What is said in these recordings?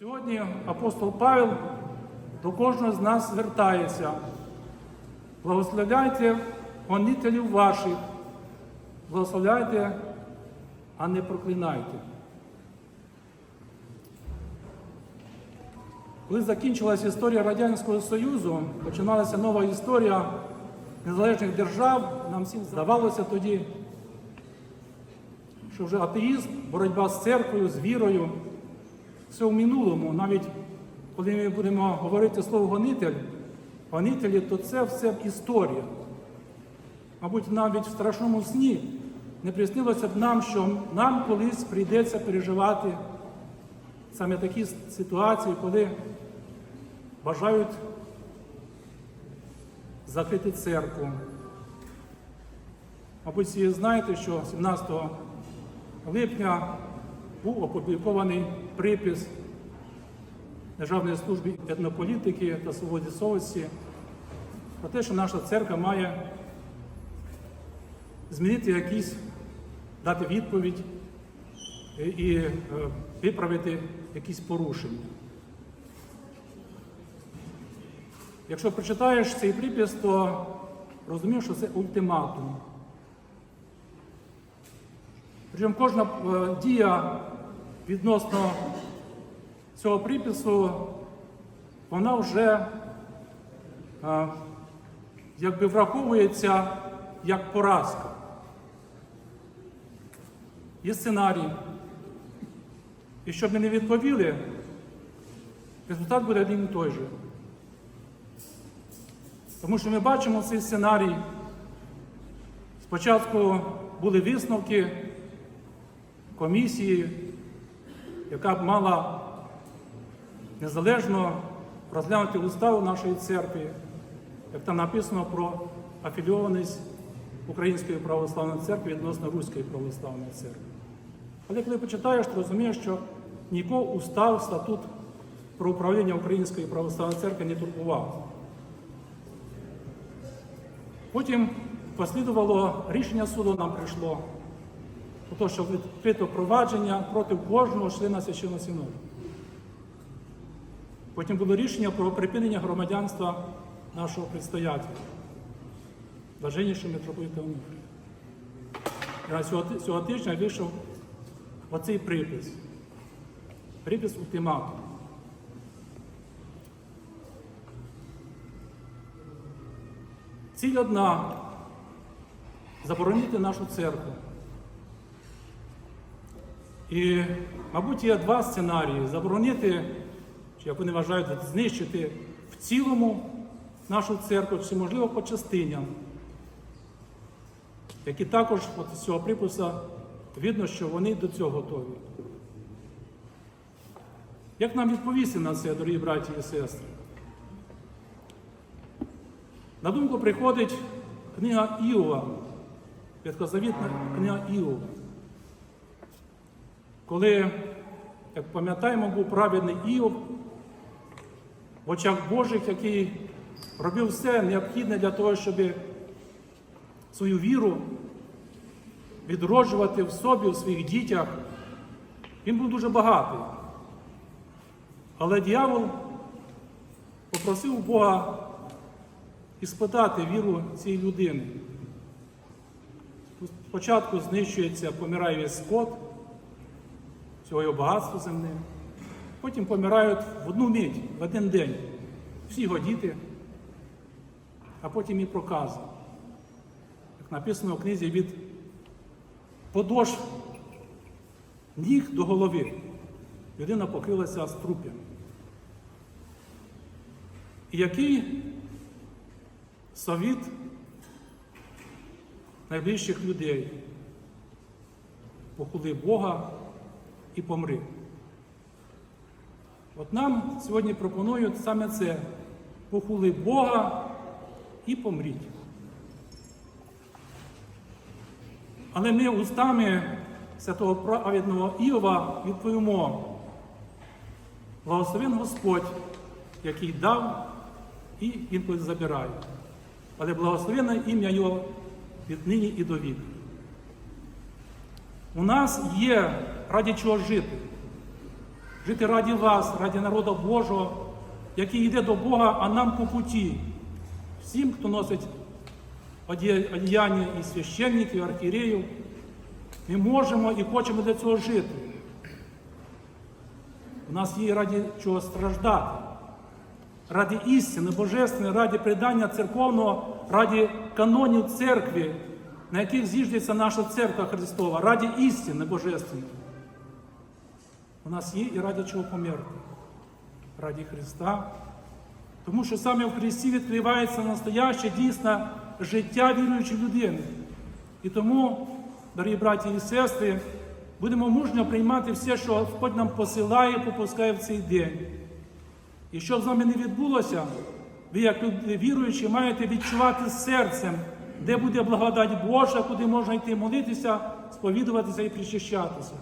Сьогодні апостол Павел до кожного з нас звертається. Благословляйте гонителів ваших, благословляйте, а не проклинайте. Коли закінчилася історія Радянського Союзу, починалася нова історія незалежних держав, нам всім здавалося тоді, що вже атеїзм, боротьба з церквою, з вірою, все в минулому. Навіть коли ми будемо говорити слово гонитель, гонителі, то це все історія. Мабуть, навіть в страшному сні не приснилося б нам, що нам колись прийдеться переживати саме такі ситуації, коли бажають закрити церкву. Мабуть, всі знаєте, що 17 липня був опублікований припис Державної служби етнополітики та свободи совісті про те, що наша церква має змінити якісь, дати відповідь і, і е, виправити якісь порушення. Якщо прочитаєш цей припис, то розумієш, що це ультиматум. Причому кожна е, дія відносно цього припису, вона вже е, якби враховується як поразка. Є сценарій. І щоб ми не відповіли, результат буде один і той же. Тому що ми бачимо цей сценарій. Спочатку були висновки комісії, яка б мала незалежно розглянути уставу нашої церкви, як там написано про афілійованість Української православної церкви відносно Руської православної церкви. Але коли почитаєш, то розумієш, що нікого устав, статут про управління Української православної церкви не турбував. Потім послідувало рішення суду нам прийшло, те, що відкрито провадження проти кожного члена священного синоду. Потім було рішення про припинення громадянства нашого предстоятеля, блаженнішого митрополита Онуфрія. І цього, тижня вийшов оцей припис. Припис ультиматум. Ціль одна заборонити нашу церкву. І, мабуть, є два сценарії: заборонити, чи як вони вважають, знищити в цілому нашу церкву, чи, можливо, по частинам, які також от з цього припису видно, що вони до цього готові. Як нам відповісти на це, дорогі браті і сестри? На думку приходить книга Іова, Ветхозавітна книга Іова. Коли, як пам'ятаємо, був праведний Іов в очах Божих, який робив все необхідне для того, щоб свою віру відроджувати в собі, в своїх дітях, він був дуже багатий. Але дьявол попросив Бога іспитати віру цієї людини. Спочатку знищується, помирає весь скот, всього його багатство земне. Потім помирають в одну мить, в один день. Всі його діти, а потім і прокази. Як написано в книзі від подошв ніг до голови. Людина покрилася струп'ям. І який совіт найближчих людей похули Бога і помри. От нам сьогодні пропонують саме це похули Бога і помріть. Але ми устами святого праведного Іова відповімо, благословен Господь, який дав і інколи забирає. Але благословенне ім'я Його від нині і до віку. У нас є раді чого жити. жити раді вас, раді народу Божого, який йде до Бога, а нам по путі. Всім, хто носить одіяння і священників, і архієреїв, ми можемо і хочемо для цього жити. У нас є раді чого страждати, раді істини, божественної, раді придання церковного, раді канонів церкви, на яких зіждеться наша церква Христова, раді істини божественної. У нас є і раді чого померти, раді Христа. Тому що саме в Христі відкривається настояще дійсне життя віруючої людини. І тому, дорогі браті і сестри, будемо мужньо приймати все, що Господь нам посилає, попускає в цей день. І щоб з нами не відбулося, ви, як люди віруючі, маєте відчувати серцем, де буде благодать Божа, куди можна йти молитися, сповідуватися і причащатися.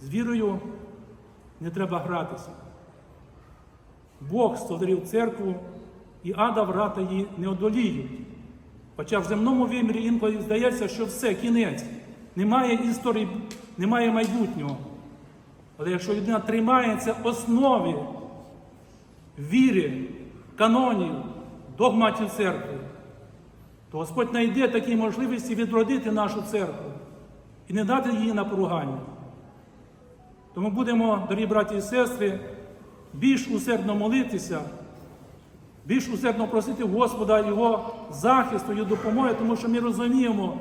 З вірою не треба гратися. Бог створив церкву, і ада врата її не одоліють. Хоча в земному вимірі інколи здається, що все, кінець, немає історії, немає майбутнього. Але якщо людина тримається основі віри, канонів, догматів церкви, то Господь знайде такі можливості відродити нашу церкву і не дати її на поругання. Тому будемо, дорогі браті і сестри, більш усердно молитися, більш усердно просити Господа Його захисту, Його допомоги, тому що ми розуміємо,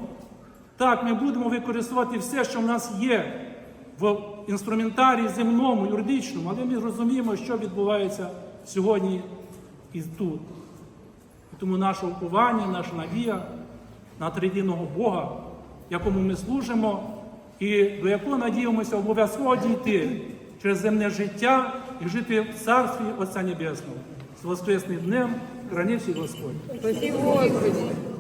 так, ми будемо використовувати все, що в нас є в інструментарії земному, юридичному, але ми розуміємо, що відбувається сьогодні і тут. І тому наше уповання, наша надія на триєдиного Бога, якому ми служимо, і до якого надіємося обов'язково дійти через земне життя і жити в Царстві Отця Небесного. З Воскресним днем, храни всіх Господь. Спасибо, Господи.